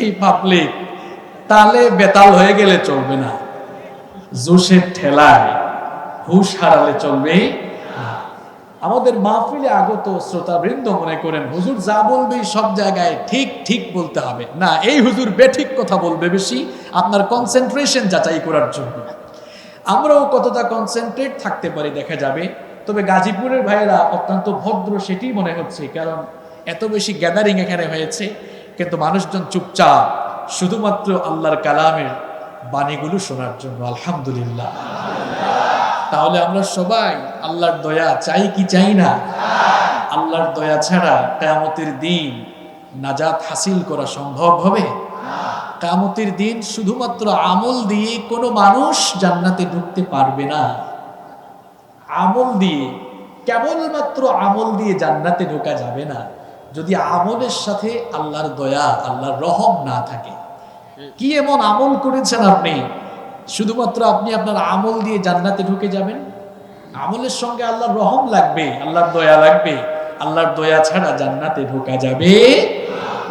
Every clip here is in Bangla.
এই পাবলিক, তালে বেতাল হয়ে গেলে চলবে না। জোশের ঠেলায় হুশ হারালে চলবে আমাদের মাহফিলে আগত শ্রোতাবৃন্দ মনে করেন, হুজুর যা বলবে সব জায়গায় ঠিক ঠিক বলতে হবে। না, এই হুজুর বেঠিক কথা বলবে বেশি, আপনার কনসেন্ট্রেশন যাচাই করার জন্য। আমরাও কতটা কনসেন্ট্রেট থাকতে পারি দেখা যাবে। তবে গাজীপুরের ভাইয়েরা অত্যন্ত ভদ্র, সেটি মনে হচ্ছে, কারণ এত বেশি গ্যাদারিং এখানে হয়েছে। কিন্তু মানুষজন চুপচাপ শুধুমাত্র আল্লাহর কালামের বাণীগুলো শোনার জন্য, আলহামদুলিল্লাহ। তাহলে আমরা সবাই আল্লাহর দয়া চাই কি চাই না? আল্লাহর দয়া ছাড়া কেয়ামতের দিন নাজাত হাসিল করা সম্ভব হবে? কামতের দিন শুধুমাত্র আমল দিয়ে কোনো মানুষ জান্নাতে ঢুকতে পারবে না। আমল দিয়ে, কেবলমাত্র আমল দিয়ে জান্নাতে ঢোকা যাবে না। যদি আমলের সাথে আল্লাহর দয়া, আল্লাহর রহম না থাকে, কি এমন আমল করেছেন আপনি? শুধুমাত্র আপনি আপনার আমল দিয়ে জান্নাতে ঢুকে যাবেন? আমলের সঙ্গে আল্লাহর রহম লাগবে, আল্লাহর দয়া লাগবে, আল্লাহর দয়া ছাড়া জান্নাতে ঢোকা যাবে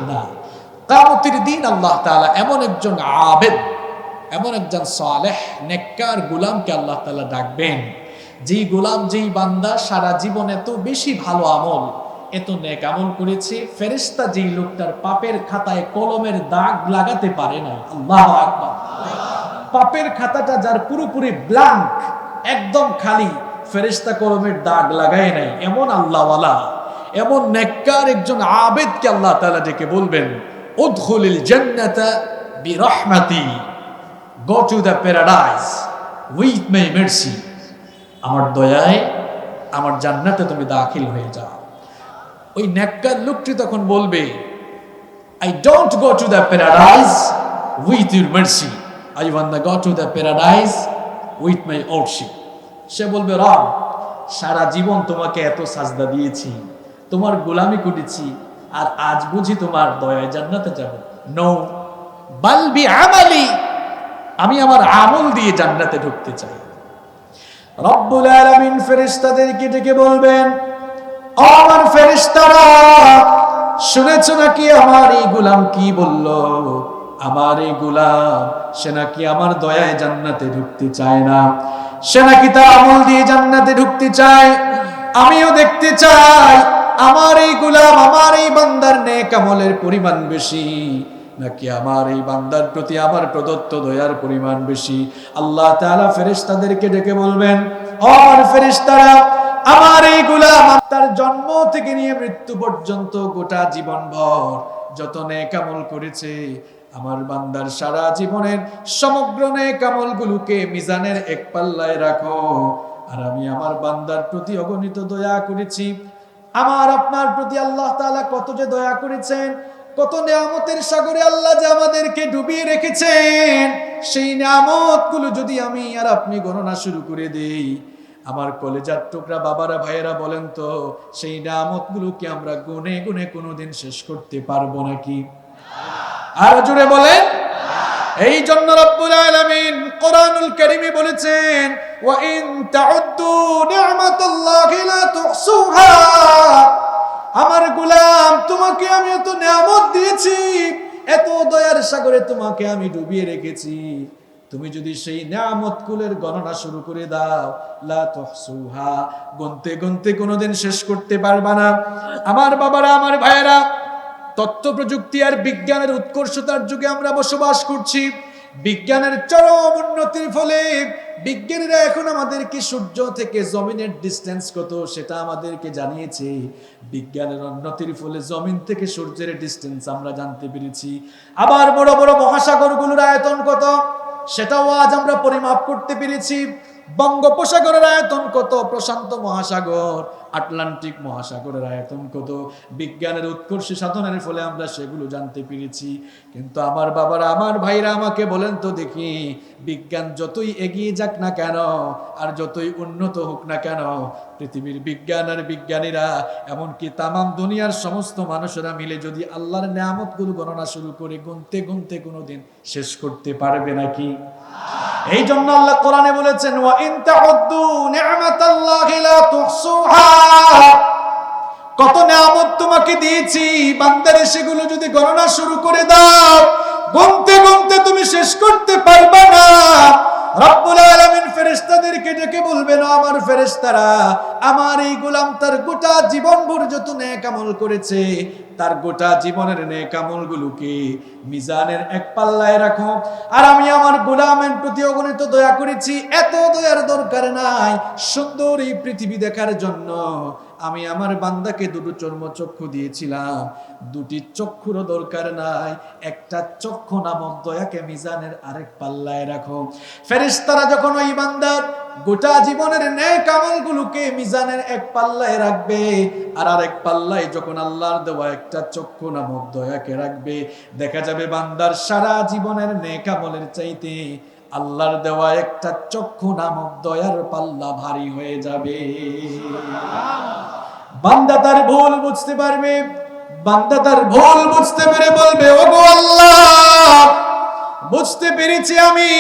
না। কামতির দিন আল্লাহ তাআলা এমন একজন আবেদ, এমন একজন সালেহ, নেককার গোলামকে আল্লাহ তালা ডাকবেন, যেই গোলাম, যেই বান্দা সারা জীবন এত বেশি ভালো আমল এত নেক আমল করেছে, ফেরেশতা যেই লোকটার পাপের খাতায় কলমের দাগ লাগাতে পারে না আল্লাহ আকবার। পাপের খাতাটা যার পুরোপুরি ব্ল্যাঙ্ক একদম খালি, ফেরেশতা কলমের দাগ লাগায় নাই। এমন আল্লাহওয়ালা, এমন নেককার একজন আবেদকে আল্লাহ তাআলা ডেকে বলবেন, উদখুলিল জান্নাতা বিরহমাতি go to the paradise with my mercy আমার দয়ায়, আমার জান্নাতে তুমি দাখিল হয়ে যাও। ওই নেককার লোকটি তখন বলবে I don't go to the paradise with your mercy I want the go to the paradise with my worship সে বলবে রব সারা জীবন তোমাকে এত সাজদা দিয়েছি, তোমার গোলামি করেছি, আর আজ বুঝি তোমার দয়ায় জান্নাতে যাব। নো বালবি আমালি, আমি আমার আমল দিয়ে জান্নাতে ঢুকতে চাই। রব্বুল আলামিন ফেরেশতাদেরকে ডেকে বলবেন "ও আমার ফেরেশতারা, শুনেছো নাকি আমার এই গোলাম কি বলল? আমার এই গোলাম, সে নাকি আমার দয়ায় জান্নাতে ঢুকতে চায় না। সে নাকি তার আমল দিয়ে জান্নাতে ঢুকতে চায়। আমিও দেখতে চাই, আমার এই গোলাম, আমার এই বান্দার নেক আমলের পরিমাণ বেশি। নাকি আমার এই বান্দার প্রতি আমার প্রদত্ত দয়ার পরিমাণ বেশি? আল্লাহ তাআলা ফেরেশতাদেরকে ডেকে বলবেন আমার ফেরেশতারা আমার এই গোলাম তার জন্ম থেকে নিয়ে মৃত্যু পর্যন্ত গোটা জীবন ভর যত নেক আমল করেছে, আমার বান্দার সারা জীবনের সমগ্র নেক আমলগুলোকে মিজানের এক পাল্লায় রাখো। আর আমি আমার বান্দার প্রতি অগণিত দয়া করেছি। আমার আপনার প্রতি আল্লাহ তাআলা কত যে দয়া করেছেন, কত নিয়ামতের সাগরে আল্লাহ যে আমাদেরকে ডুবিয়ে রেখেছেন, সেই নিয়ামতগুলো যদি আমি আর আপনি গণনা শুরু করে দেই আমার কলেজার টুকরা বাবারা, ভাইয়েরা বলেন তো, সেই নিয়ামত গুলোকে আমরা গুনে গুনে কোনোদিন শেষ করতে পারব নাকি? আর জুড়ে বলেন, এই জন্য রব্বুল আলামিন কোরআনুল কারীমে বলেছেন, ওয়া ইন তাউদ্দু নি'মাতাল্লাহি লা তুহসুহা। আমার গোলাম, তোমাকে আমি এত নিয়ামত দিয়েছি, এত দয়ার সাগরে তোমাকে আমি ডুবিয়ে রেখেছি। তুমি যদি সেই নিয়ামত কুলের গণনা শুরু করে দাও, লা তুহসুহা, গুনতে গুনতে কোনোদিন শেষ করতে পারবা না। আমার বাবারা, আমার ভাইয়েরা তথ্য প্রযুক্তি আর বিজ্ঞানের উৎকর্ষতার যুগে আমরা বসবাস করছি। বিজ্ঞানের চরম উন্নতির ফলে বিজ্ঞানীরা এখন আমাদেরকে সূর্য থেকে জমিনের ডিস্টেন্স কত সেটা আমাদেরকে জানিয়েছে। বিজ্ঞানের উন্নতির ফলে জমিন থেকে সূর্যের ডিস্টেন্স আমরা জানতে পেরেছি। আবার বড় বড় মহাসাগরগুলোর আয়তন কত? সেটাও আজ আমরা পরিমাপ করতে পেরেছি। বঙ্গোপসাগরের আয়তন কত? প্রশান্ত মহাসাগর, আটলান্টিক মহাসাগরের আয়তন কত? বিজ্ঞানের উৎকর্ষ সাধনের ফলে আমরা সেগুলো জানতে পেরেছি। কিন্তু আমার বাবারা, আমার ভাইরা আমাকে বলেন তো দেখি, বিজ্ঞান যতই এগিয়ে যাক না কেন, আর যতই উন্নত হোক না কেন, পৃথিবীর বিজ্ঞান আর বিজ্ঞানীরা, এমনকি তামাম দুনিয়ার সমস্ত মানুষেরা মিলে যদি আল্লাহর নিয়ামতগুলো গণনা শুরু করে, গুনতে গুনতে কোনোদিন শেষ করতে পারবে নাকি? এই জন্য আল্লাহ কোরআনে বলেছেন, ওয়া ইন তাউদ্দু নি'মাতাল্লাহি লা তুহসুহা। কত নিয়ামত তোমাকে দিয়েছি, বান্দারে সেগুলো যদি গণনা শুরু করে দাও, গুনতে গুনতে তুমি শেষ করতে পারবে না। রব্বুল আলামিন ফেরেশতাদেরকে ডেকে বলবেন "ও আমার ফেরেশতারা, আমার এই গোলাম তার গোটা জীবন ভর যত করেছে। তার গোটা জীবনের মিজানের এক পাল্লায় রাখো। আর আমি আমার গোলামের প্রতি অগণিত দয়া করেছি। এত দয়ার দরকার নাই সুন্দর এই পৃথিবী দেখার জন্য। আমি আমার বান্দাকে দুটো চর্ম চক্ষু দিয়েছিলাম। দুটি চক্ষুরও দরকার নাই। একটা চক্ষু নামক দয়াকে মিজানের আরেক পাল্লায় রাখো। ফেরেশতারা যখন ওই বান্দার গোটা জীবনের ন্যায় কামলগুলোকে মিজানের এক পাল্লায় রাখবে, আর আরেক পাল্লায় যখন আল্লাহর দেওয়া একটা চক্ষু নামক দয়াকে রাখবে, দেখা যাবে বান্দার সারা জীবনের ন্যায় কামলের চাইতে আল্লাহর দেওয়া একটা চক্ষু নামক দয়ার পাল্লা ভারী হয়ে যাবে। বান্দা তার ভুল বুঝতে পারবে, বান্দা তার ভুল বুঝতে পেরে বলবে, ওগো আল্লাহ, বুঝতে পেরেছি আমি।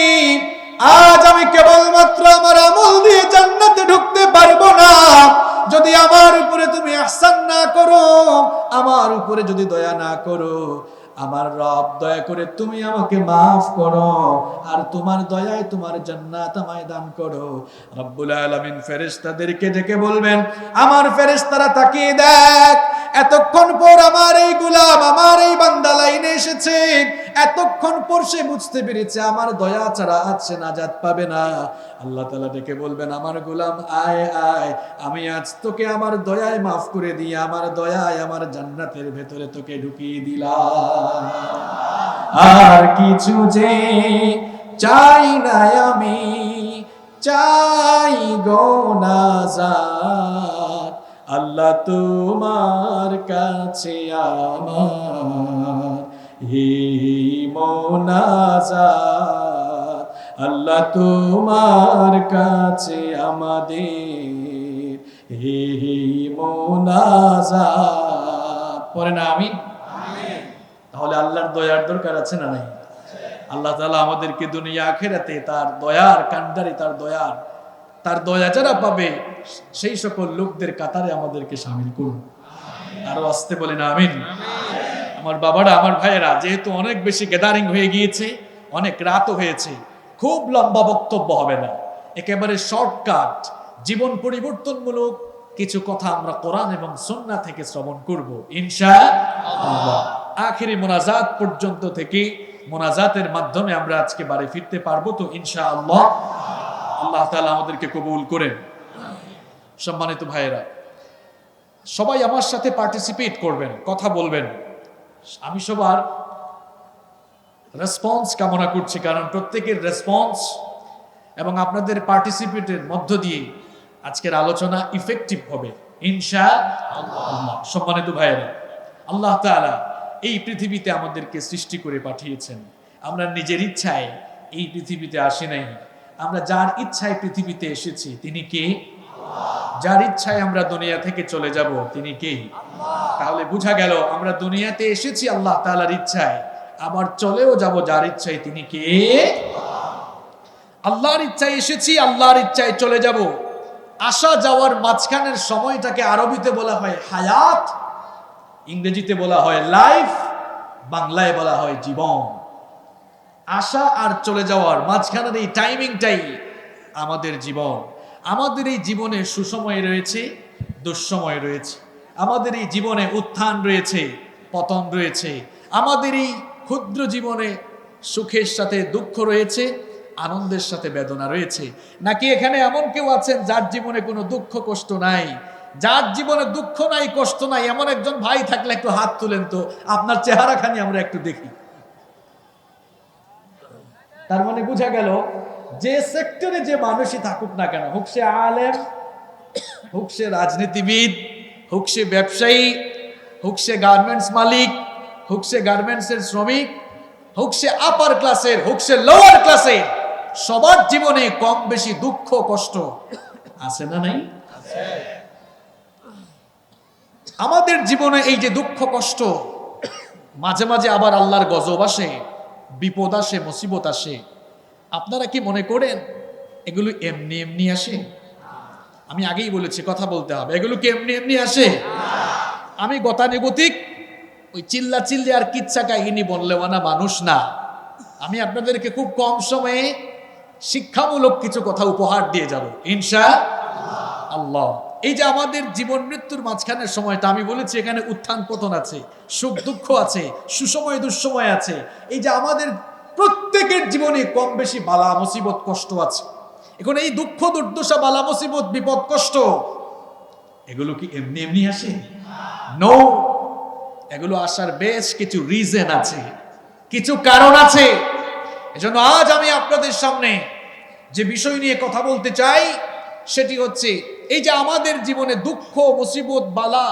আজ আমি কেবলমাত্র আমার আমল দিয়ে জান্নাতে ঢুকতে পারব না। যদি আমার উপরে তুমি আহসান না করো, আমার উপরে যদি দয়া না করো আমার রব, দয়া করে তুমি আমাকে মাফ করো। আর তোমার দয়ায় তোমার জান্নাত আমায় দান করো। রব্বুল আলামিন ফেরেশতাদেরকে ডেকে বলবেন, আমার ফেরেশতারা তাকিয়ে দেখ, এতক্ষণ পর আমার এই গুলাম, আমার এই বান্দা লাইনে এসেছে। এতক্ষণ পর সে বুঝতে পেরেছে, আমার দয়া ছাড়া আছে নাজাত পাবে না। আল্লাহ তালা ডেকে বলবেন, আমার গোলাম, আয় আয়। আমি আজ তোকে আমার দয়ায় মাফ করে দিয়ে, আমার দয়ায় আমার জান্নাতের ভেতরে তোকে ঢুকিয়ে দিলাম। আর কিছু যে চাই না আমি, চাই গো নাজার আল্লাহ তোমার কাছে আমার হে মোনাজার আল্লাহ তোমার কাছে আমাদের হে মোনাজার পরে না আমি? তাহলে আল্লাহর দয়ার দরকার আছে না নাই? আল্লাহ তালা আমাদেরকে দুনিয়া আখেরাতে তার দয়ার কান্ডারি তার দয়ার তার দয়া যারা পাবে সেই সকল লোকদের কাতারে আমাদেরকে সামিল করুন। আরও আসতে বলেন আমিন। আমার বাবারা আমার ভাইয়েরা যেহেতু অনেক বেশি গ্যাদারিং হয়ে গিয়েছে অনেক রাতও হয়েছে খুব লম্বা বক্তব্য হবে না। একেবারে শর্টকাট জীবন পরিবর্তনমূলক কিছু কথা আমরা কোরআন এবং সুন্না থেকে শ্রবণ করব ইনশা আখেরি মোনাজাত পর্যন্ত থেকে মোনাজাতের মাধ্যমে আমরা আজকে বাড়ি ফিরতে পারব তো ইনশা আল্লাহ আল্লাহ তাআলা আমাদেরকে কবুল করেন। সম্মানিত ভাইয়েরা, সবাই আমার সাথে পার্টিসিপেট করবেন, কথা বলবেন। আমি সবার রেসপন্স কামনা করছি, কারণ প্রত্যেকের রেসপন্স এবং আপনাদের পার্টিসিপেটের মধ্য দিয়ে আজকের আলোচনা ইফেক্টিভ হবে ইনশা সম্মানিত ভাইয়েরা, আল্লাহ তাআলা এই পৃথিবীতে আমাদেরকে সৃষ্টি করে পাঠিয়েছেন। আমরা নিজের ইচ্ছায় এই পৃথিবীতে আসি নাই। আমরা যার ইচ্ছায় পৃথিবীতে এসেছি, তিনি কে? যার ইচ্ছায় আমরা দুনিয়া থেকে চলে যাব, তিনি কে? তাহলে বোঝা গেল, আমরা দুনিয়াতে এসেছি আল্লাহ তাআলার ইচ্ছায়। আবার চলেও যাব যার ইচ্ছায় তিনি কে? আল্লাহর ইচ্ছায় এসেছি, আল্লাহর ইচ্ছায় চলে যাব। আসা যাওয়ার মাঝখানের সময়টাকে আরবিতে বলা হয় হায়াত, ইংরেজিতে বলা হয় লাইফ, বাংলায় বলা হয় জীবন। আসা আর চলে যাওয়ার মাঝখানের এই টাইমিংটাই আমাদের জীবন। আমাদের এই জীবনে সুসময় রয়েছে, দুঃসময় রয়েছে। আমাদের এই জীবনে উত্থান রয়েছে, পতন রয়েছে। আমাদের এই ক্ষুদ্র জীবনে সুখের সাথে দুঃখ রয়েছে, আনন্দের সাথে বেদনা রয়েছে। নাকি এখানে এমন কেউ আছেন যার জীবনে কোনো দুঃখ, কষ্ট নাই? যার জীবনে দুঃখ নাই, কষ্ট নাই, এমন একজন ভাই থাকলে একটু হাত তুলেন তো, আপনার চেহারাখানি আমরা একটু দেখি। তার মানে বোঝা গেল, যে সেক্টরে যে মানুষই থাকুক না কেন, হোক সে আলেম, হোক সে রাজনীতিবিদ, হোক সে ব্যবসায়ী, হোক সে গার্মেন্টস মালিক হোক সে গার্মেন্টসের শ্রমিক হোক সে আপার ক্লাসের হোক সে লোয়ার ক্লাসের সবার জীবনে কম বেশি দুঃখ, কষ্ট আছে না নাই? আমাদের জীবনে এই যে দুঃখ, কষ্ট, মাঝে মাঝে আবার আল্লাহর গজব আসে, বিপদ আসে, মুসিবত আসে। আপনারা কি মনে করেন এগুলো এমনি এমনি আসে? আমি আগেই বলেছি, কথা বলতে হবে। এগুলো কি এমনি এমনি আসে? আমি গতানুগতিক ওই চিল্লা চিল্লি আর কিচ্ছা কাহিনী বললে না মানুষ না। আমি আপনাদেরকে খুব কম সময়ে শিক্ষামূলক কিছু কথা উপহার দিয়ে যাব। ইনশা আল্লাহ। এই যে আমাদের জীবন মৃত্যুর মাঝখানের সময়টা, আমি বলেছি এখানে উত্থান পতন আছে, সুখ দুঃখ আছে, সুসময় দুঃসময় আছে। এই যে আমাদের প্রত্যেকের জীবনে কম বেশি বালা মুসিবত কষ্ট আছে। এখন এই দুঃখ দুর্দশা, বালা মুসিবত, বিপদ কষ্ট, এগুলো কি এমনি এমনি আসে? নো এগুলো আসার বেশ কিছু রিজন আছে, কিছু কারণ আছে। এজন্য আজ আমি আপনাদের সামনে যে বিষয় নিয়ে কথা বলতে চাই, সেটি হচ্ছে, এই যে আমাদের জীবনে দুঃখ, মুসিবত, বালা,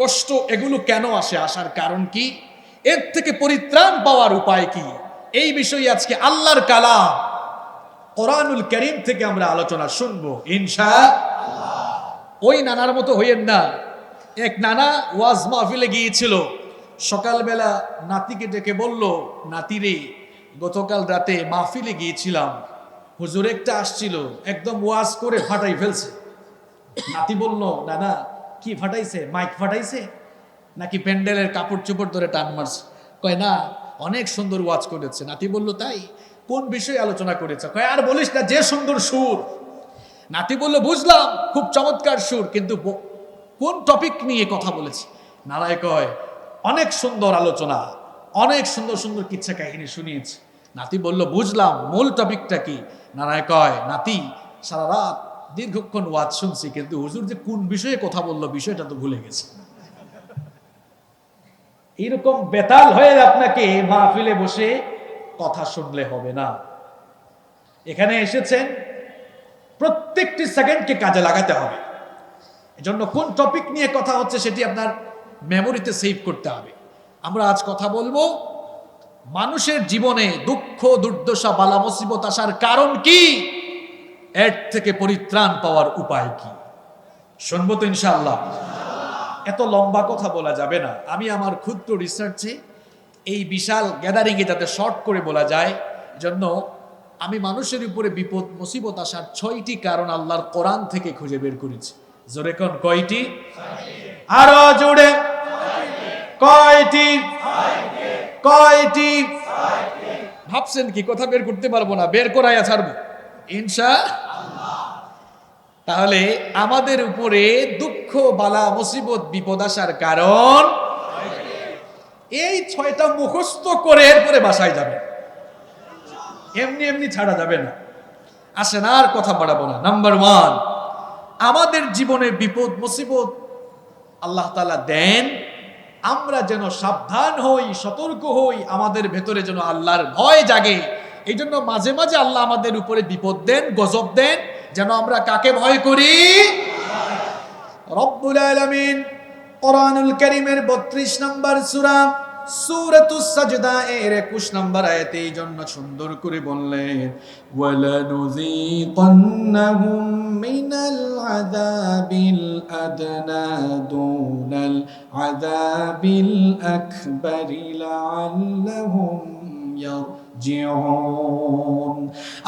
কষ্ট, এগুলো কেন আসে? আসার কারণ কি? এর থেকে পরিত্রাণ পাওয়ার উপায় কি? এই বিষয়ে আজকে আল্লাহর কালাম কোরআনুল করিম থেকে আমরা আলোচনা শুনব, ইনশা ওই নানার মতো হইয়েন না। এক নানা ওয়াজ মাহফিলে গিয়েছিল। সকালবেলা নাতিকে ডেকে বলল, নাতি রে, গতকাল রাতে মাহফিলে গিয়েছিলাম। হুজুর একটা আসছিল, একদম ওয়াজ করে ফাটাই ফেলছে। নাতি বলল, নানা, কি ফাটাইছে? মাইক ফাটাইছে? নাকি প্যান্ডেলের কাপড় চোপড় ধরে টান মারছে? কয়, না, অনেক সুন্দর ওয়াজ করেছে। নাতি বলল, তাই? কোন বিষয়ে আলোচনা করেছে? কয়, আর বলিস না, যে সুন্দর সুর। নাতি বলল, বুঝলাম, খুব চমৎকার সুর, কিন্তু কোন টপিক নিয়ে কথা বলেছে? নারায় কয়, অনেক সুন্দর আলোচনা, অনেক সুন্দর সুন্দর কিচ্ছা কাহিনী শুনিয়েছে। নাতি বলল, বুঝলাম, মূল টপিকটা কি? নারায় কয়, নাতি, সারা রাত দীর্ঘক্ষণ ওয়াজ শুনছি, কিন্তু হুজুর যে কোন বিষয়ে কথা বলল বিষয়টা তো ভুলে গেছে। এইরকম বেতাল হয়ে আপনাকে মাহফিলে বসে কথা শুনলে হবে না। এখানে এসেছেন, প্রত্যেকটি সেকেন্ডকে কাজে লাগাতে হবে। এজন্য কোন টপিক নিয়ে কথা হচ্ছে সেটি আপনার মেমোরিতে সেভ করতে হবে। আমরা আজ কথা বলব, মানুষের জীবনে দুঃখ, দুর্দশা, বালা মুসিবত আসার কারণ কি? এর থেকে পরিত্রাণ পাওয়ার উপায় কি? শুনব তো ইনশাআল্লাহ। এত লম্বা কথা বলা যাবে না। আমি আমার ক্ষুদ্র রিসার্চে এই বিশাল গ্যাদারিংয়ে যাতে শর্ট করে বলা যায় জন্য আমি মানুষের উপরে বিপদ, মুসিবত আসার ছয়টি কারণ আল্লাহর কোরআন থেকে খুঁজে বের করেছি। জোরে কোন কয়টি? আরও জোরে। কয়টি? কয়টি? ভাবছেন কি কথা বের করতে পারব না বের করাইয়া ছাড়বো। ইনশা তাহলে আমাদের উপরে দুঃখ বালা মুসিবত বিপদ আসার কারণ এই ছয়টা মুখস্থ করে এরপরে বাসায় যাবে। এমনি এমনি ছাড়া যাবে না। আসেন আর কথা বাড়াবো না। Number one. আমাদের জীবনে বিপদ, মুসিবত আল্লাহ তালা দেন। আমরা যেন সাবধান হই, সতর্ক হই, আমাদের ভেতরে যেন আল্লাহর ভয় জাগে। এই জন্য মাঝে মাঝে আল্লাহ আমাদের উপরে বিপদ দেন, গজব দেন, যেন আমরা কাকে ভয় করি? রব্বুল আলামিন কোরআনুল কারীমের 32 নম্বর সূরা সূরাতুস সাজদা এর 21 নম্বর আয়াতে এই জন্য সুন্দর করে বললেন, ওয়ালানুযীকান্নাহুম মিনাল আযাবিল আদনা দুনাল আযাবিল আকবারি লাআল্লাহুম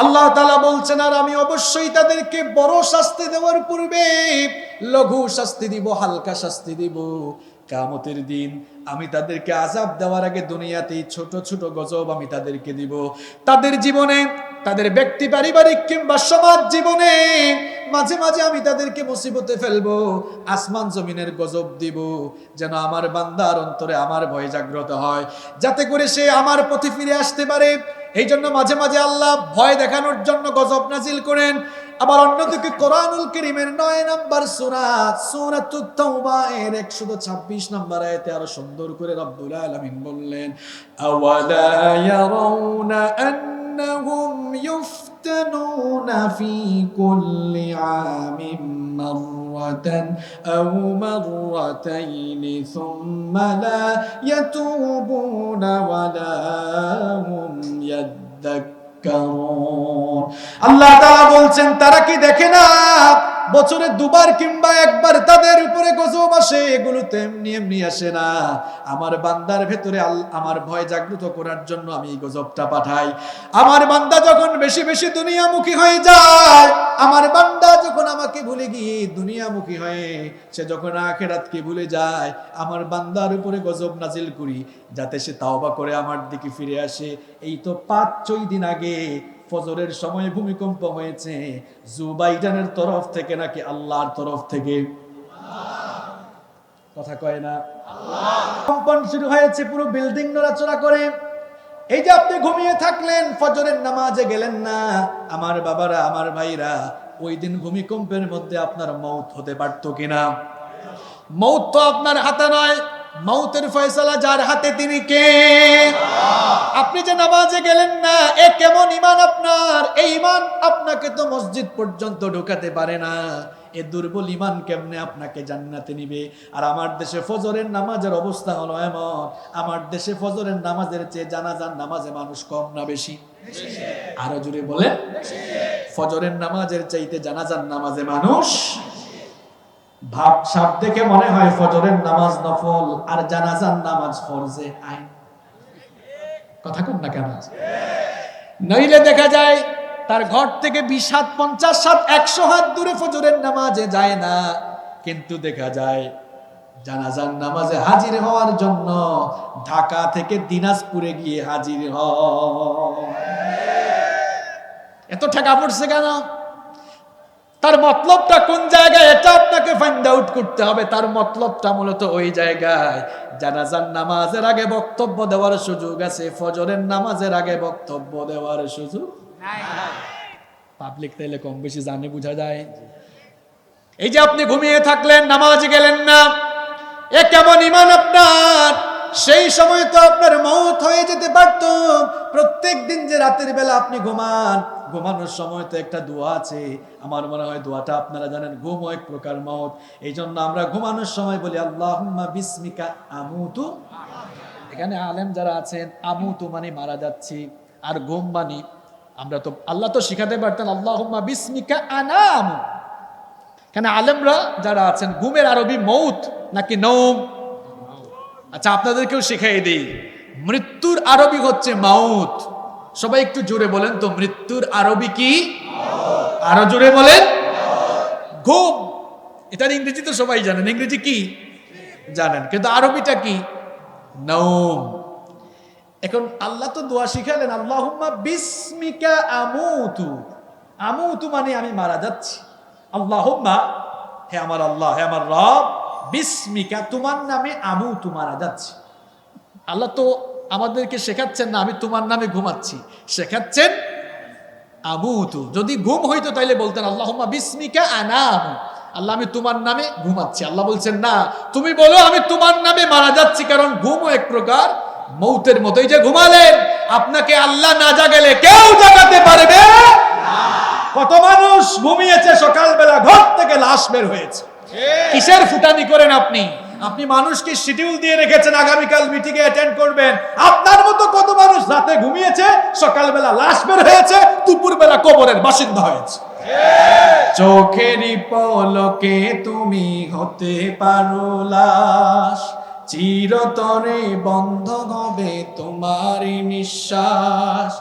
আল্লাহ তালা বলছেন, আর আমি অবশ্যই তাদেরকে বড় শাস্তি দেওয়ার পূর্বে লঘু শাস্তি দিব, হালকা শাস্তি দিব। কামতের দিন আমি তাদেরকে আজাব দেওয়ার আগে দুনিয়াতে ছোট ছোট গজব আমি তাদেরকে দিব। তাদের জীবনে তাদের ব্যক্তি পারিবারিক কিংবা সমাজ জীবনে মাঝে মাঝে আমি তাদেরকে মুসিবতে ফেলব, আসমান জমিনের গজব দিব, যেন আমার বান্দার অন্তরে আমার ভয় জাগ্রত হয়, যাতে করে সে আমার পথে ফিরে আসতে পারে। এই জন্য মাঝে মাঝে আল্লাহ ভয় দেখানোর জন্য গজব নাজিল করেন। আবার অন্যদিকে কোরআনুল করিমের নয় নাম্বার সুরাত সুরাতুত তাওবা এর 126 নম্বর আয়াতে আরও সুন্দর করে রব্বুল আলামিন বললেন, আওয়ালা ইয়ারাউনা আন্নাহুম ইফতানুনা ফি কুল্লি আমিন মাররাতান আও মাররাতাইন সুম্মা লা ইয়াতুবুনা ওয়ালা হুম ইয়াদ্দাক্কারুন আল্লাহ তাআলা বলছেন তারা কি দেখে না বছরে দুবার কিংবা একবার তাদের উপরে গজব আসে এগুলো তো এমনি এমনি আসে না। আমার বান্দার ভেতরে আমার ভয় জাগ্রত করার জন্য আমি গজবটা পাঠাই। আমার বান্দা যখন বেশি বেশি দুনিয়ামুখী হয়ে যায়, আমার বান্দা যখন আমাকে ভুলে গিয়ে দুনিয়ামুখী হয়ে, সে যখন আখেরাতকে ভুলে যায়, আমার বান্দার উপরে গজব নাজিল করি, যাতে সে তাওবা করে আমার দিকে ফিরে আসে। এই তো পাঁচ ছয় দিন আগে ফজরের সময় ভূমিকম্প হয়েছে। জুবাইডানের তরফ থেকে নাকি আল্লাহর তরফ থেকে? কথা কয় না। কম্পন শুরু হয়েছে, পুরো বিল্ডিং নড়াচড়া করে। এই যে আপনি ঘুমিয়ে থাকলেন, ফজরের নামাজে গেলেন না। আমার বাবারা, আমার ভাইরা, ওই দিন ভূমিকম্পের মধ্যে আপনার মৌত হতে পারত কিনা? মৌত তো আপনার হাতে নয়। মৌতের ফয়সালা যার হাতে তিনি কে? আপনি যে নামাজে গেলেন না, এ কেমন ইমান আপনার? এই ইমান আপনাকে তো মসজিদ পর্যন্ত ঢোকাতে পারে না। এ দুর্বল ইমান কেমনে আপনাকে জান্নাতে নিবে? আর আমার দেশে ফজরের নামাজের অবস্থা হলো এমন। আমার দেশে ফজরের নামাজের চেয়ে জানাজার নামাজে মানুষ কম না বেশি? আরও জুড়ে বলেন। ফজরের নামাজের চাইতে জানাজার নামাজে মানুষ ভাব সাপ দেখে মনে হয় ফজরের নামাজ নফল আর জানাজার নামাজ ফরজে আইন। কথা কোন না কেন? নইলে দেখা যায় তার ঘর থেকে বিশ হাত, পঞ্চাশ হাত, একশো হাত দূরে ফজরের নামাজে যায় না। কিন্তু দেখা যায় জানাজার নামাজে হাজির হওয়ার জন্য ঢাকা থেকে দিনাজপুরে গিয়ে হাজির হয়। এত টাকা পড়ছে কেন? তার মতলবটা কোন জায়গায়? এটা আপনাকে ফাইন্ড আউট করতে হবে। তার মতলবটা মূলত ওই জায়গায়। জানাজার নামাজের আগে বক্তব্য দেওয়ার সুযোগ আছে ফজরের নামাজের আগে বক্তব্য দেওয়ার সুযোগ পাবলিক তাইলে কম বেশি জানে বোঝা যায়। এই যে আপনি ঘুমিয়ে থাকলেন নামাজ গেলেন না। এ কেমন ইমান আপনার? সেই সময় তো আপনার মৌত হয়ে যেতে পারত। প্রত্যেক দিন যে রাতের বেলা আপনি ঘুমান, ঘুমানোর সময় তো একটা দোয়া আছে। আমার মনে হয় দোয়াটা আপনারা জানেন ঘুম এক প্রকার মত। এই জন্য আমরা ঘুমানোর সময় বলি আল্লাহ বিস্মিকা আমুতু এখানে আলেম যারা আছেন, আমুতু মানে মারা যাচ্ছি, আর ঘুম মানি আমরা তো, আল্লাহ তো শিখাতে পারতেন আল্লাহ বিস্মিকা আনাম। এখানে আলেমরা যারা আছেন, ঘুমের আরবি মৌত নাকি নৌম? আচ্ছা আপনাদেরকেও শিখাই দিই। মৃত্যুর আরবি হচ্ছে মাউত। সবাই একটু জোরে বলেন তো, মৃত্যুর আরবি কি? আরও জোরে বলেন। ঘুম। এটার ইংরেজি তো সবাই জানেন। ইংরেজি কি? জানেন। কিন্তু আরবিটা কি? নৌম এখন আল্লাহ তো দোয়া শিখালেন, আল্লাহুম্মা বিস্মিকা আমুতু। আমুতু মানে আমি মারা যাচ্ছি। আল্লাহুম্মা, হে আমার আল্লাহ, হে আমার রব বিস্মিকা, তোমার নামে আমুতু মারা যাচ্ছি। আল্লাহ তো আমাদেরকে শেখাচ্ছেন না, আমি তোমার নামে ঘুমাচ্ছি। শেখাচ্ছেন আমুতু যদি ঘুম হইতো তাইলে বলতেন, আল্লাহুম্মা বিস্মিকা আনাম আল্লাহ, আমি তোমার নামে ঘুমাচ্ছি। আল্লাহ বলছেন, না, তুমি বলো, আমি তোমার নামে মারা যাচ্ছি, কারণ ঘুমও এক প্রকার মৌতের মতোই যে ঘুমালেন। আপনাকে আল্লাহ না জাগালে কেউ জাগাতে পারবে কত মানুষ ঘুমিয়েছে, সকালবেলা ঘর থেকে লাশ বের হয়েছে। কিসের ফুটানি করেন আপনি? আপনি মানুষকে শিডিউল দিয়ে রেখেছেন আগামীকাল মিটিং এ অ্যাটেন্ড করবেন। আপনার মতো কত মানুষ রাতে ঘুমিয়েছে সকালবেলা লাশ বের হয়েছে দুপুরবেলা কবরের বাসিন্দা হয়েছে। চোখেরই পলকে তুমি হতে পারো লাশ চিরতরে বন্ধ হবে তোমারই নিঃশ্বাস।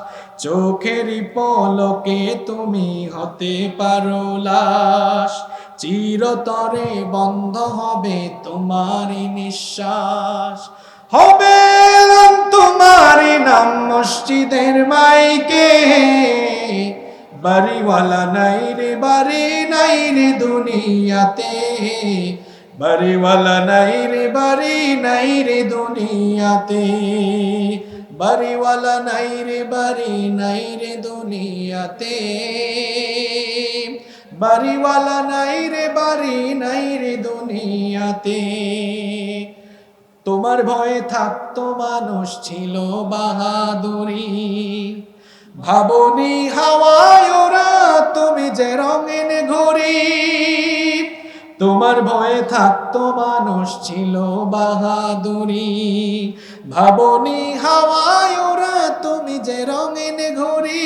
চোখেরই পলকে তুমি হতে পারো লাশ চিরতরে বন্ধ হবে তোমারই নিঃশ্বাস। হবে তোমারই নাম মসজিদের মাইকে। বাড়িওয়ালা নাই রে, বাড়ি নাই রে দুনিয়াতে। বাড়িওয়ালা নাই রে, বাড়ি নাই রে দুনিয়াতে। বাড়িওয়ালা নাই রে, বাড়ি নাই রে দুনিয়াতে। বাড়িওয়ালা নাই রে, বাড়ি নাই রে দুনিয়াতে। তোমার ভয়ে থাকতো মানুষ ছিল বাহাদুরি। ভাবনি হাওয়ায় ওরা তুমি যে রঙিন ঘুরি তোমার ভয়ে থাকতো মানুষ ছিল বাহাদুরি। ভাবনি হাওয়ায় ওরা তুমি যে রঙিন ঘুরি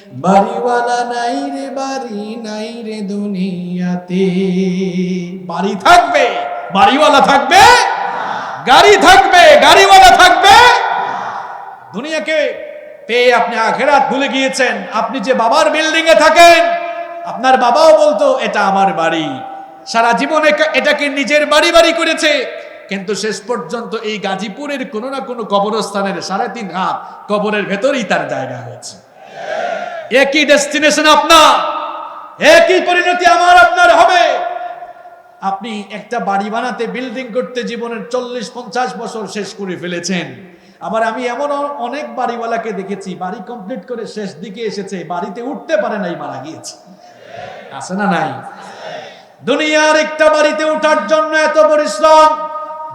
বাড়িওয়ালা নাই রে, বাড়ি নাই রে দুনিয়াতে। বাড়ি থাকবে? বাড়িওয়ালা থাকবে? গাড়ি থাকবে? গাড়িওয়ালা থাকবে? দুনিয়াকে পেয়ে আপনি আখেরাত ভুলে গিয়েছেন। আপনি যে বাবার বিল্ডিং এ থাকেন, আপনার বাবাও বলতো, এটা আমার বাড়ি। সারা জীবন এটাকে নিজের বাড়ি বাড়ি করেছে। কিন্তু শেষ পর্যন্ত এই গাজীপুরের কোনো না কোনো কবরস্থানের সাড়ে তিন হাত কবরের ভেতরেই তার জায়গা হয়েছে। একই ডেস্টিনেশন আপনার। একই পরিণতি আমার, আপনার হবে। আপনি একটা বাড়ি বানাতে বিল্ডিং করতে জীবনের চল্লিশ, পঞ্চাশ বছর শেষ করে ফেলেছেন। আবার আমি এমন অনেক বাড়িওয়ালাকে দেখেছি, বাড়ি কমপ্লিট করে শেষ দিকে এসেছে, বাড়িতে উঠতে পারে নাই, মারা গিয়েছে। আছে না নাই? দুনিয়ার একটা বাড়িতে ওঠার জন্য এত পরিশ্রম,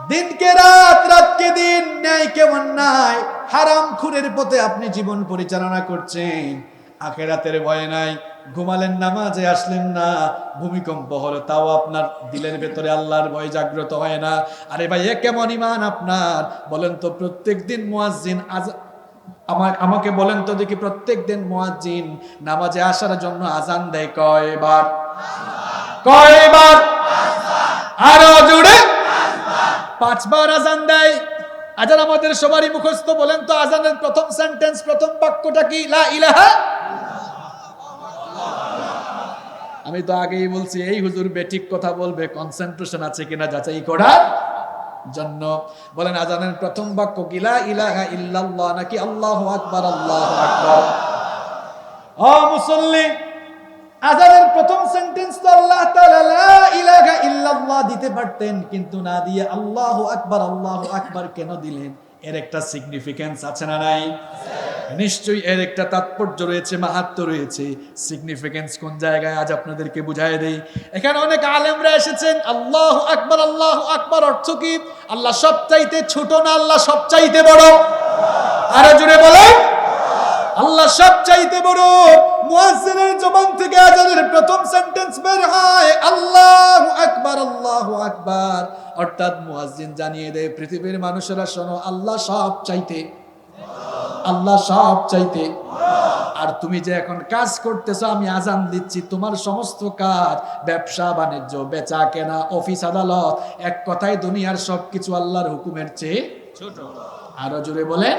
দিনকে রাত, রাতকে দিন ন্যায় কেমন নাই হারাম খুরের পথে আপনি জীবন পরিচালনা করছেন। আখেরাতের ভয় নাই। ঘুমালেন নামাজে, আসলেন না। ভূমিকম্প হলো, তাও আপনার দিলের ভেতরে আল্লাহর ভয় জাগ্রত হয় না। আরে ভাই, এ কেমন ইমান আপনার? বলেন তো প্রত্যেক দিন মুয়াজ্জিন আজ আমার আমাকে বলেন তো দেখি প্রত্যেক দিন মুয়াজ্জিন নামাজে আসার জন্য আজান দেয় কয়বার? কয়বার? আরও জুড়ে পাঁচবার আজান আজান আমাদের সবারই মুখস্থ, বলেন তো আজানের প্রথম সেন্টেন্স প্রথম বাক্যটা কি? লা ইলাহা আমি তো আগেই বলছি, এই হুজুর বেঠিক কথা বলবে কনসেন্ট্রেশন আছে কিনা যাচাই করার জন্য। বলেন আজানের প্রথম বাক্য কি? লা ইলাহা ইল্লাল্লাহ নাকি আল্লাহু আকবার আল্লাহু আকবার? ও মুসল্লি আজানের প্রথম সেন্টেন্স তো আল্লাহ ইলাহা ইল্লাল্লাহ দিতে পারতেন, কিন্তু না দিয়ে আল্লাহু আকবার আল্লাহু আকবার কেন দিলেন? এর একটা সিগনিফিকেন্স আছে না নাই? নিশ্চয়ই এর একটা তাৎপর্য রয়েছে মাহাত্ম রয়েছে। সিগনিফিকেন্স কোন জায়গায়? আজ আপনাদেরকে বুঝাই দেই। এখানে অনেক আলেমরা এসেছেন, আল্লাহ আকবার আল্লাহ আকবার অর্থ কি? আল্লাহ সবচাইতে ছোট না আল্লাহ সবচাইতে বড়? আরও জুড়ে বলেন। আল্লাহ সবচাইতে বড়। মুয়াজ্জিনের জবান থেকে আজানের প্রথম সেন্টেন্স বের হয়, আল্লাহু আকবার আল্লাহু আকবার। অর্থাৎ মুয়াজ্জিন জানিয়ে দেয়, পৃথিবীর মানুষেরা শোনো, আল্লাহ সব চাইতে। আল্লাহ সব চাইতে। আর তুমি যে এখন কাজ করতেছো, আমি আজান দিচ্ছি, তোমার সমস্ত কাজ, ব্যবসা, বাণিজ্য, বেচা কেনা, অফিস, আদালত, এক কথায় দুনিয়ার সবকিছু আল্লাহর হুকুমের চেয়ে ছোট। আরও জোরে বলেন,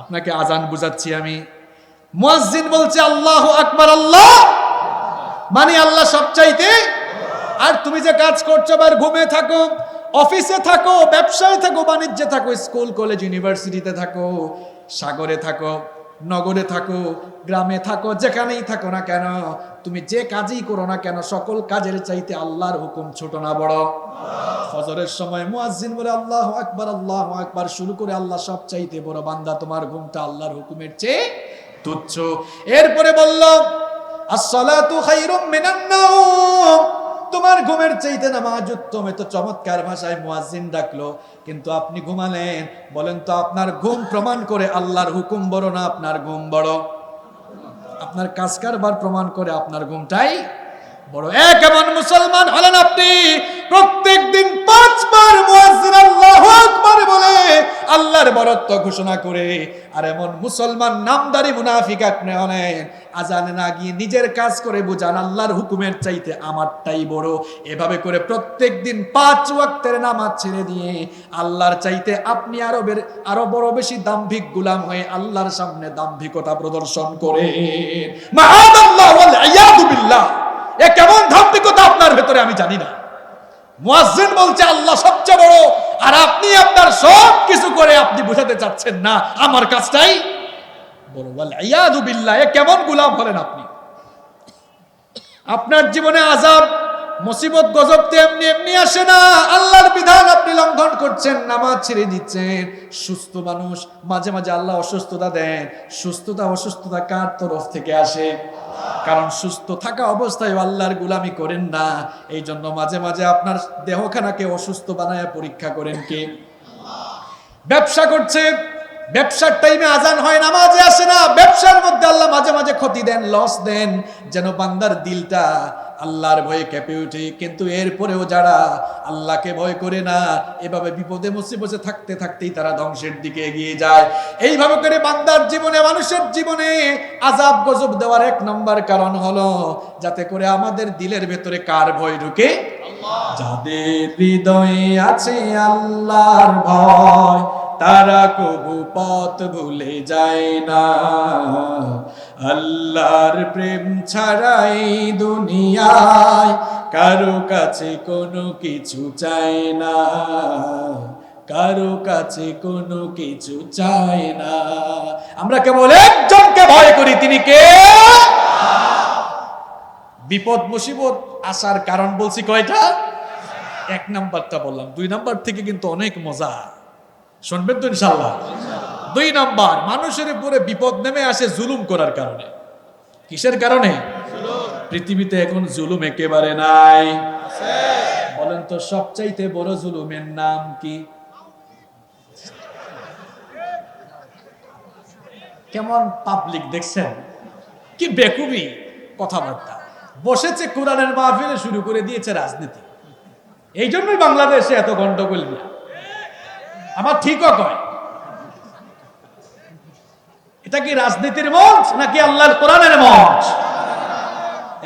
আপনাকে আজান বুঝাচ্ছি আমি। মুয়াজ্জিন বলছে, আল্লাহ আকবার, আল্লাহ! মানে আল্লাহ সব চাইতে আর তুমি যে কাজ করছ আবার ঘুমে থাকো, অফিসে থাকো, ব্যবসায় থাকো, বাণিজ্যে থাকো, স্কুল, কলেজ, ইউনিভার্সিটিতে থাকো, সাগরে থাকো, নগরে থাকো, গ্রামে থাকো, যেখানেই থাকো না কেন, তুমি যে কাজই করো না কেন, সকল কাজের চাইতে আল্লাহর হুকুম ছোট না বড়। ফজরের সময় মুয়াজ্জিন বলে, আল্লাহ আকবার আল্লাহ আকবার, শুরু করে আল্লাহ সব চাইতে বড় বান্দা, তোমার ঘুমটা আল্লাহর হুকুমের চেয়ে তুচ্ছ। এরপরে বলল তোমার ঘুমের চাইতে নামাজ উত্তম এত চমৎকার ভাষায় মুয়াজ্জিন ডাকলো। কিন্তু আপনি ঘুমালেন, বলেন তো আপনার ঘুম প্রমাণ করে আল্লাহর হুকুম বড় না আপনার ঘুম বড়? আপনার কাজ কারবার প্রমাণ করে আপনার ঘুমটাই বড় এক এমন মুসলমান হলেন আপনি। প্রত্যেক দিন পাঁচবার মুয়াজ্জিন আল্লাহু আকবার বলে আল্লাহর বরত্ব ঘোষণা করে। আর এমন মুসলমান নামদারি মুনাফিক আপনি হলেন। আজানে না গিয়ে নিজের কাজ করে বুঝান, আল্লাহর হুকুমের চাইতে আমারটাই বড়। এভাবে করে প্রত্যেক দিন পাঁচ ওয়াক্তের নামাজ ছেড়ে দিয়ে আল্লাহর চাইতে আপনি আরও আরও বড় বেশি দাম্ভিক গুলাম হয়ে আল্লাহর সামনে দাম্ভিকতা প্রদর্শন করে মাআদাল্লাহ ওয়াল ইয়াদু বিল্লাহ। এ কেমন ধার্মিকতা আপনার ভেতরে আমি জানি না। মুয়াজ্জিন বলছে, আল্লাহ সবচেয়ে বড়, আর আপনি আপনার সব কিছু করে আপনি বোঝাতে চাচ্ছেন না। আমার কাজটাই বড় ওয়াল ইয়াদু বিল্লাহ এ কেমন গুলাম হলেন আপনি। আপনার জীবনে আজাব মুসিবত গজব তো এমনি এমনি আসে না। আল্লাহর বিধান আপনি লঙ্ঘন করছেন, নামাজ ছেড়ে দিচ্ছেন। সুস্থ মানুষ, মাঝে মাঝে আল্লাহ অসুস্থতা দেন। সুস্থতা, অসুস্থতা কার তরফ থেকে আসে? কারণ সুস্থ থাকা অবস্থায় আল্লাহর গুলামি করেন না। এই জন্য মাঝে মাঝে আপনার দেহখানাকে অসুস্থ বানায় পরীক্ষা করেন কে? ব্যবসা করছে ব্যবসার টাইমে আজান হয় নামাজে আসে না। ব্যবসার মধ্যে আল্লাহ মাঝে মাঝে ক্ষতি দেন লস দেন যেন বান্দার দিলটা আল্লাহর ভয়ে কেঁপে ওঠে। কিন্তু এরপরেও যারা আল্লাহকে ভয় করে না এভাবে বিপদে মুসিবতে থাকতে থাকতেই তারা ধ্বংসের দিকে এগিয়ে যায়। এইভাবে করে বান্দার জীবনে মানুষের জীবনে আজাব গজব দেওয়ার এক নম্বর কারণ হলো যাতে করে আমাদের দিলের ভেতরে কার ভয় ঢুকে? যাদের হৃদয়ে আছে আল্লাহর ভয় তারা কবু পথ ভুলে যায় না। আল্লাহর প্রেম ছাড়াই দুনিয়ায় কারও কাছে কোনো কিছু চায় না। কারও কাছে কোনো কিছু চায় না। আমরা কেবল একজনকে ভয় করি, তিনি কে? বিপদ, মুসিবত আসার কারণ বলছি কয়টা? এক নাম্বারটা বললাম। দুই নাম্বার থেকে কিন্তু অনেক মজা। শুনবেন তো ইনশাল্লাহ দুই নাম্বার, মানুষের উপরে বিপদ নেমে আসে জুলুম করার কারণে। কিসের কারণে? পৃথিবীতে এখন জুলুম একেবারে নাই। বলেন তো সবচাইতে বড় জুলুমের নাম কি? কেমন পাবলিক দেখছেন? কি বেকুবি কথাবার্তা। বসেছে কোরআনের মাহফিলে শুরু করে দিয়েছে রাজনীতি। এই জন্যই বাংলাদেশে এত গন্ডগোল নিয়ে। আমার ঠিকও কয়। এটা কি রাজনীতির মঞ্চ নাকি আল্লাহর কোরআনের মঞ্চ?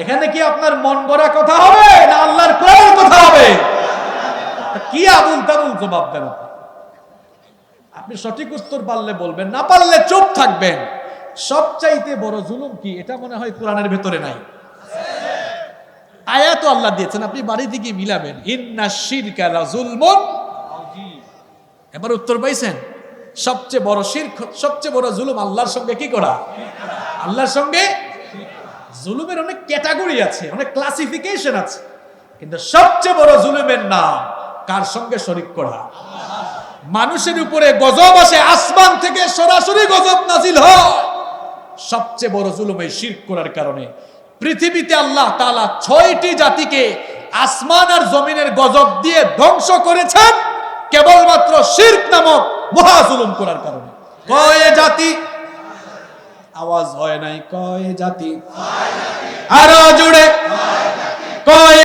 এখানে কি আপনার মন গড়া কথা হবে না আল্লাহর কোরআনের কথা হবে? কি আবুল তাবুল জবাব দেন আপনি? সঠিক উত্তর পারলে বলবেন, না পারলে চুপ থাকবেন। সবচাইতে বড় জুলুম কি? এটা মনে হয় কোরআনের ভেতরে নাই। আয়াত আল্লাহ দিয়েছেন, আপনি বাড়ি থেকে মিলাবেন। ইন্না শিরকা লাজুলমুন এবার উত্তর পাইছেন, সবচেয়ে বড় শিরক, সবচেয়ে বড় জুলুম আল্লাহর সঙ্গে কি করা? আল্লাহর সঙ্গে জুলুমের অনেক ক্যাটাগরি আছে, অনেক ক্লাসিফিকেশন আছে, কিন্তু সবচেয়ে বড় জুলুমের নাম কার সঙ্গে শরিক করা? মানুষের উপরে গজব আসে, আসমান থেকে সরাসরি গজব নাজিল হয়। সবচেয়ে বড় জুলুম এই শিরক করার কারণে পৃথিবীতে আল্লাহ তাআলা ছয়টি জাতিকে আসমান আর জমিনের গজব দিয়ে ধ্বংস করেছেন। কেবলমাত্র শির্ক নামক মহা জুলুম করার কারণে। কয়ে জাতি? আওয়াজ হয় নাই, কয়ে জাতি? আরও জুড়ে কয়